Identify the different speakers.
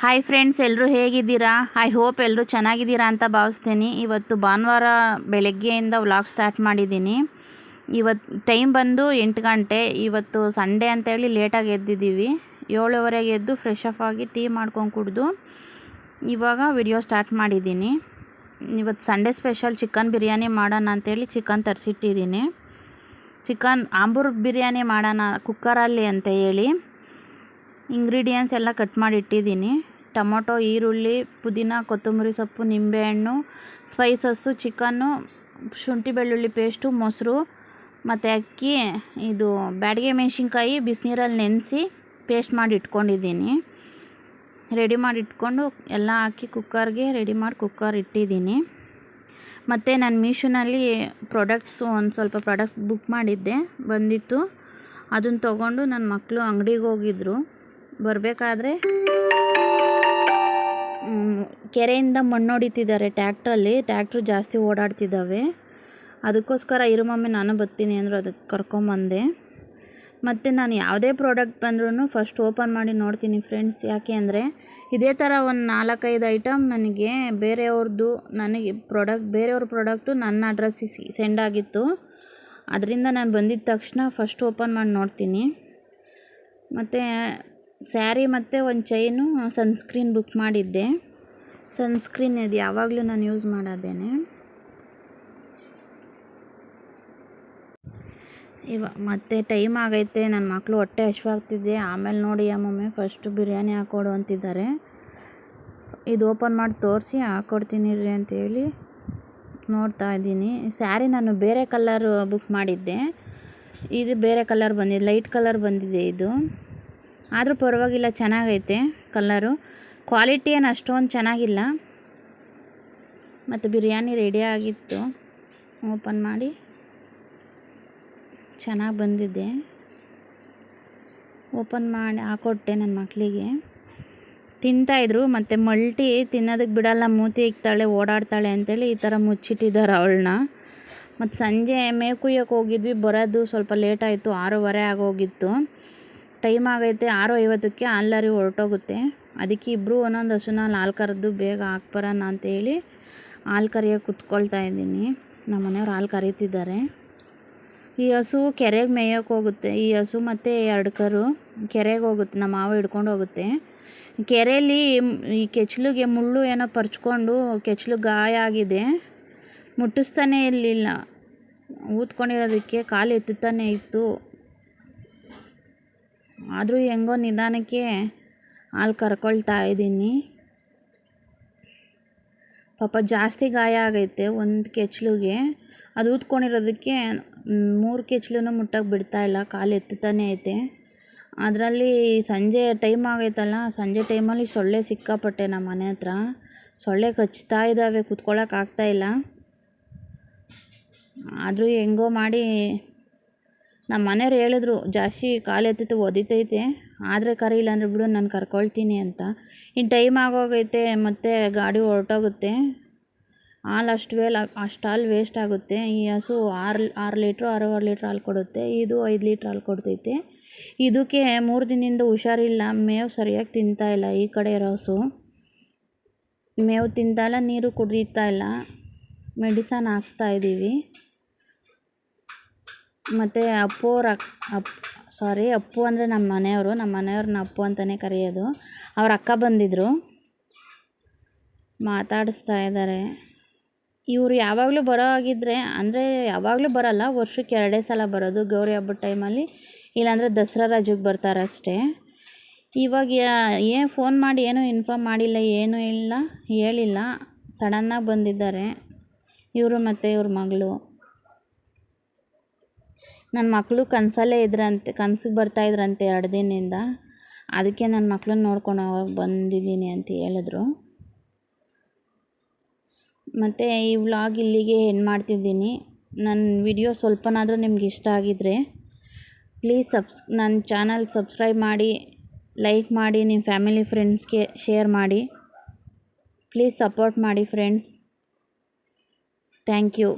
Speaker 1: Hi friends ಎಲ್ಲರೂ ಹೇಗಿದ್ದೀರಾ? I hope ಎಲ್ಲರೂ ಚೆನ್ನಾಗಿದ್ದೀರಾ ಅಂತ ಭಾವಿಸ್ತೀನಿ. ಇವತ್ತು ಭಾನುವಾರ ಬೆಳಗ್ಗೆಯಿಂದ ವ್ಲಾಗ್ ಸ್ಟಾರ್ಟ್ ಮಾಡಿದ್ದೀನಿ. ಇವತ್ತು ಟೈಮ್ ಬಂದು ಎಂಟು ಗಂಟೆ. ಇವತ್ತು ಸಂಡೇ ಅಂತೇಳಿ ಲೇಟಾಗಿ ಎದ್ದಿದ್ದೀವಿ. ಏಳುವರೆಗೆ ಎದ್ದು ಫ್ರೆಶ್ ಅಪ್ ಆಗಿ ಟೀ ಮಾಡ್ಕೊಂಡು ಕುಡಿದು ಇವಾಗ ವಿಡಿಯೋ ಸ್ಟಾರ್ಟ್ ಮಾಡಿದ್ದೀನಿ. ಇವತ್ತು ಸಂಡೇ ಸ್ಪೆಷಲ್ ಚಿಕನ್ ಬಿರಿಯಾನಿ ಮಾಡೋಣ ಅಂತೇಳಿ ಚಿಕನ್ ತರಿಸಿಟ್ಟಿದ್ದೀನಿ. ಚಿಕನ್ ಆಂಬೂರ್ ಬಿರಿಯಾನಿ ಮಾಡೋಣ ಕುಕ್ಕರಲ್ಲಿ ಅಂತ ಹೇಳಿ ಇಂಗ್ರೀಡಿಯೆಂಟ್ಸ್ ಎಲ್ಲ ಕಟ್ ಮಾಡಿ ಇಟ್ಟಿದ್ದೀನಿ ಟೊಮೊಟೊ, ಈರುಳ್ಳಿ, ಪುದೀನ, ಕೊತ್ತಂಬರಿ ಸೊಪ್ಪು, ನಿಂಬೆಹಣ್ಣು ಸ್ಪೈಸಸ್ಸು ಚಿಕನ್ನು ಶುಂಠಿ ಬೆಳ್ಳುಳ್ಳಿ ಪೇಸ್ಟು ಮೊಸರು ಮತ್ತು ಅಕ್ಕಿ, ಇದು ಬ್ಯಾಡಗೆ ಮೆಣಸಿನ್ಕಾಯಿ, ಬಿಸಿನೀರಲ್ಲಿ ನೆನೆಸಿ ಪೇಸ್ಟ್ ಮಾಡಿ ಇಟ್ಕೊಂಡಿದ್ದೀನಿ. ರೆಡಿ ಮಾಡಿ ಇಟ್ಕೊಂಡು ಎಲ್ಲ ಹಾಕಿ ಕುಕ್ಕರ್ಗೆ ರೆಡಿ ಮಾಡಿ ಕುಕ್ಕರ್ ಇಟ್ಟಿದ್ದೀನಿ. ಮತ್ತು ನಾನು ಮೀಶೋನಲ್ಲಿ ಪ್ರಾಡಕ್ಟ್ಸು ಒಂದು ಸ್ವಲ್ಪ ಪ್ರಾಡಕ್ಟ್ಸ್ ಬುಕ್ ಮಾಡಿದ್ದೆ, ಬಂದಿತ್ತು. ಅದನ್ನು ತೊಗೊಂಡು ನನ್ನ ಮಕ್ಕಳು ಅಂಗಡಿಗೆ ಹೋಗಿದ್ರು. ಬರಬೇಕಾದ್ರೆ ಕೆರೆಯಿಂದ ಮಣ್ಣು ಹೊಡಿತಿದ್ದಾರೆ ಟ್ಯಾಕ್ಟ್ರಲ್ಲಿ ಟ್ಯಾಕ್ಟ್ರು ಜಾಸ್ತಿ ಓಡಾಡ್ತಿದ್ದಾವೆ. ಅದಕ್ಕೋಸ್ಕರ ಇರು ಮಮ್ಮಿ ನಾನು ಬರ್ತೀನಿ ಅಂದರು ಅದಕ್ಕೆ ಕರ್ಕೊಂಬಂದೆ. ಮತ್ತು ನಾನು ಯಾವುದೇ ಪ್ರಾಡಕ್ಟ್ ಬಂದ್ರೂ ಫಸ್ಟ್ ಓಪನ್ ಮಾಡಿ ನೋಡ್ತೀನಿ ಫ್ರೆಂಡ್ಸ್. ಯಾಕೆ ಅಂದರೆ ಇದೇ ಥರ ಒಂದು ನಾಲ್ಕೈದು ಐಟಮ್ ನನಗೆ ಬೇರೆಯವ್ರದ್ದು ನನಗೆ ಪ್ರಾಡಕ್ಟ್, ಬೇರೆಯವ್ರ ಪ್ರಾಡಕ್ಟು ನನ್ನ ಅಡ್ರೆಸ್ಸಿಗೆ ಸೆಂಡ್ ಆಗಿತ್ತು. ಅದರಿಂದ ನಾನು ಬಂದಿದ್ದ ತಕ್ಷಣ ಫಸ್ಟ್ ಓಪನ್ ಮಾಡಿ ನೋಡ್ತೀನಿ. ಮತ್ತು ಸ್ಯಾರಿ ಮತ್ತು ಒಂದು ಚೈನು, ಸನ್ಸ್ಕ್ರೀನ್ ಬುಕ್ ಮಾಡಿದ್ದೆ. ಸನ್ಸ್ಕ್ರೀನ್ ಅದು ಯಾವಾಗಲೂ ನಾನು ಯೂಸ್ ಮಾಡೋದೇನೆ. ಇವ ಮತ್ತೆ ಟೈಮ್ ಆಗೈತೆ ನನ್ನ ಮಕ್ಕಳು ಹೊಟ್ಟೆ ಹಶ್ವಾಗ್ತಿದೆ ಆಮೇಲೆ ನೋಡಿ ಅಮ್ಮೊಮ್ಮೆ ಫಸ್ಟು ಬಿರಿಯಾನಿ ಹಾಕ್ಕೊಡು ಅಂತಿದ್ದಾರೆ. ಇದು ಓಪನ್ ಮಾಡಿ ತೋರಿಸಿ ಹಾಕ್ಕೊಡ್ತೀನಿ ರೀ ಅಂತೇಳಿ ನೋಡ್ತಾ ಇದ್ದೀನಿ. ಸ್ಯಾರಿ ನಾನು ಬೇರೆ ಕಲರ್ ಬುಕ್ ಮಾಡಿದ್ದೆ. ಇದು ಬೇರೆ ಕಲರ್ ಬಂದಿದೆ ಲೈಟ್ ಕಲರ್ ಬಂದಿದೆ ಇದು. ಆದರೂ ಪರವಾಗಿಲ್ಲ, ಚೆನ್ನಾಗೈತೆ ಕಲ್ಲರು ಕ್ವಾಲಿಟಿ ಏನು ಅಷ್ಟೊಂದು ಚೆನ್ನಾಗಿಲ್ಲ. ಮತ್ತು ಬಿರಿಯಾನಿ ರೆಡಿ ಆಗಿತ್ತು. ಓಪನ್ ಮಾಡಿ. ಚೆನ್ನಾಗಿ ಬಂದಿದೆ. ಓಪನ್ ಮಾಡಿ ಹಾಕೊಟ್ಟೆ ನನ್ನ ಮಕ್ಕಳಿಗೆ ತಿಂತಾಯಿದ್ರು ಮತ್ತು ಮಲ್ಟಿ ತಿನ್ನೋದಕ್ಕೆ ಬಿಡಲ್ಲ, ಮೂತಿ ಇಕ್ತಾಳೆ ಓಡಾಡ್ತಾಳೆ ಅಂತೇಳಿ ಈ ಥರ ಮುಚ್ಚಿಟ್ಟಿದ್ದಾರೆ ಅವಳನ್ನ. ಮತ್ತು ಸಂಜೆ ಮೇ ಕುಯ್ಯೋಕ್ಕೆ ಹೋಗಿದ್ವಿ, ಬರೋದು ಸ್ವಲ್ಪ ಲೇಟಾಯಿತು ಆರೂವರೆ ಆಗೋಗಿತ್ತು. ಟೈಮ್ ಆಗೈತೆ ಆರು ಐವತ್ತಕ್ಕೆ ಅಲ್ಲರಿ ಹೊರಟೋಗುತ್ತೆ. ಅದಕ್ಕೆ ಇಬ್ಬರು ಒಂದೊಂದು ಹಸುನ ಹಾಲು ಕರೆದು ಬೇಗ ಹಾಕ್ಬರೋಣ ಅಂತೇಳಿ ಹಾಲು ಕರಿಯೋಕೆ ಕುತ್ಕೊಳ್ತಾ ಇದ್ದೀನಿ. ನಮ್ಮ ಮನೆಯವ್ರು ಹಾಲು ಕರೀತಿದ್ದಾರೆ. ಈ ಹಸು ಕೆರೆಗೆ ಮೇಯೋಕೆ ಹೋಗುತ್ತೆ. ಈ ಹಸು ಮತ್ತು ಎರಡು ಕರು ಕೆರೆಗೆ ಹೋಗುತ್ತೆ. ನಮ್ಮ ಮಾವ ಹಿಡ್ಕೊಂಡು ಹೋಗುತ್ತೆ. ಕೆರೆಯಲ್ಲಿ ಈ ಕೆಚ್ಚಲಿಗೆ ಮುಳ್ಳು ಏನೋ ಪರ್ಚ್ಕೊಂಡು ಕೆಚ್ಚಲು ಗಾಯ ಆಗಿದೆ. ಮುಟ್ಟಿಸ್ತಾನೇ ಇರಲಿಲ್ಲ. ಊದ್ಕೊಂಡಿರೋದಕ್ಕೆ ಕಾಲು ಎತ್ತುತ್ತಾನೆ ಇತ್ತು. ಆದರೂ ಹೆಂಗೋ ನಿಧಾನಕ್ಕೆ ಹಾಲು ಕರ್ಕೊಳ್ತಾ ಇದ್ದೀನಿ. ಪಾಪ ಜಾಸ್ತಿ ಗಾಯ ಆಗೈತೆ ಒಂದು ಕೆಚ್ಚಲಿಗೆ ಅದು ಊದ್ಕೊಂಡಿರೋದಕ್ಕೆ ಮೂರು ಕೆಚ್ಚಲೂ ಮುಟ್ಟಕ್ಕೆ ಬಿಡ್ತಾಯಿಲ್ಲ ಕಾಲು ಎತ್ತುತ್ತಾನೆ ಐತೆ. ಅದರಲ್ಲಿ ಸಂಜೆ ಟೈಮ್ ಆಗೈತಲ್ಲ, ಸಂಜೆ ಟೈಮಲ್ಲಿ ಸೊಳ್ಳೆ ಸಿಕ್ಕಾಪಟ್ಟೆ ನಮ್ಮ ಮನೆ ಹತ್ರ. ಸೊಳ್ಳೆ ಕಚ್ತಾ ಇದ್ದಾವೆ ಕೂತ್ಕೊಳ್ಳೋಕ್ಕಾಗ್ತಾ ಇಲ್ಲ. ಆದರೂ ಹೆಂಗೋ ಮಾಡಿ ನಮ್ಮ ಮನೆಯವ್ರು ಹೇಳಿದ್ರು, ಜಾಸ್ತಿ ಕಾಲು ಎತ್ತೈತೆ ಒದಿತೈತೆ. ಆದರೆ ಕರೀಲ್ಲ ಅಂದರೆ ಬಿಡು, ನಾನು ಕರ್ಕೊಳ್ತೀನಿ ಅಂತ. ಇನ್ನು ಟೈಮ್ ಆಗೋಗೈತೆ, ಮತ್ತು ಗಾಡಿ ಹೊರಟೋಗುತ್ತೆ. ಹಾಲು ಅಷ್ಟು ವೇಲ್, ಅಷ್ಟು ಹಾಲು ವೇಸ್ಟ್ ಆಗುತ್ತೆ. ಈ ಹಸು ಆರು ಆರು ಲೀಟ್ರು ಆರೂವರೆ ಲೀಟ್ರ್ ಹಾಲು ಕೊಡುತ್ತೆ. ಇದು ಐದು ಲೀಟ್ರ್ ಹಾಲು ಕೊಡ್ತೈತೆ. ಇದಕ್ಕೆ ಮೂರು ದಿನದಿಂದ ಹುಷಾರಿಲ್ಲ. ಮೇವು ಸರಿಯಾಗಿ ತಿಂತಾಯಿಲ್ಲ ಈ ಕಡೆ ಇರೋ ಹಸು. ಮೇವು ತಿಂತಾಯಿಲ್ಲ ನೀರು ಕುಡಿತಾ ಇಲ್ಲ. ಮೆಡಿಸನ್ ಹಾಕ್ಸ್ತಾ ಇದ್ದೀವಿ ಮತ್ತು ಅಪ್ಪು ಅಕ್ ಅಪ್ ಸಾರಿ ಅಪ್ಪು ಅಂದರೆ ನಮ್ಮ ಮನೆಯವರು ನಮ್ಮ ಮನೆಯವ್ರನ್ನ ಅಪ್ಪು ಅಂತಲೇ ಕರೆಯೋದು. ಅವ್ರ ಅಕ್ಕ ಬಂದಿದ್ದರು ಮಾತಾಡಿಸ್ತಾ ಇದ್ದಾರೆ ಇವರು ಯಾವಾಗಲೂ ಬರೋ ಹಾಗಿದ್ರೆ, ಅಂದರೆ ಯಾವಾಗಲೂ ಬರೋಲ್ಲ, ವರ್ಷಕ್ಕೆ ಎರಡೇ ಸಲ ಬರೋದು. ಗೌರಿ ಹಬ್ಬದ ಟೈಮಲ್ಲಿ, ಇಲ್ಲಾಂದರೆ ದಸರಾ ರಜೆಗೆ ಬರ್ತಾರೆ ಅಷ್ಟೇ. ಇವಾಗ ಏನು ಫೋನ್ ಮಾಡಿ ಏನೂ ಇನ್ಫಾರ್ಮ್ ಮಾಡಿಲ್ಲ, ಏನೂ ಇಲ್ಲ, ಹೇಳಿಲ್ಲ. ಸಡನ್ನಾಗಿ ಬಂದಿದ್ದಾರೆ. ಇವರು ಮತ್ತು ಇವ್ರ ಮಗಳು. ನನ್ನ ಮಕ್ಕಳು ಕನಸಲ್ಲೇ ಇದ್ರಂತೆ, ಕನ್ಸಿಗೆ ಬರ್ತಾಯಿದ್ರಂತೆ ಎರಡು ದಿನದಿಂದ. ಅದಕ್ಕೆ ನನ್ನ ಮಕ್ಕಳನ್ನ ನೋಡ್ಕೊಂಡು ಬಂದಿದ್ದೀನಿ ಅಂತ ಹೇಳಿದ್ರು. ಮತ್ತು ಈ ವ್ಲಾಗ್ ಇಲ್ಲಿಗೆ ಎಂಡ್ ಮಾಡ್ತಿದ್ದೀನಿ. ನನ್ನ ವಿಡಿಯೋ ಸ್ವಲ್ಪನಾದರೂ ನಿಮ್ಗೆ ಇಷ್ಟ ಆಗಿದ್ರೆ ಪ್ಲೀಸ್ ಸಬ್ಸ್ ನನ್ನ ಚಾನಲ್ ಸಬ್ಸ್ಕ್ರೈಬ್ ಮಾಡಿ ಲೈಕ್ ಮಾಡಿ, ನಿಮ್ಮ ಫ್ಯಾಮಿಲಿ ಫ್ರೆಂಡ್ಸ್ಗೆ ಶೇರ್ ಮಾಡಿ. ಪ್ಲೀಸ್ ಸಪೋರ್ಟ್ ಮಾಡಿ ಫ್ರೆಂಡ್ಸ್ ಥ್ಯಾಂಕ್ ಯು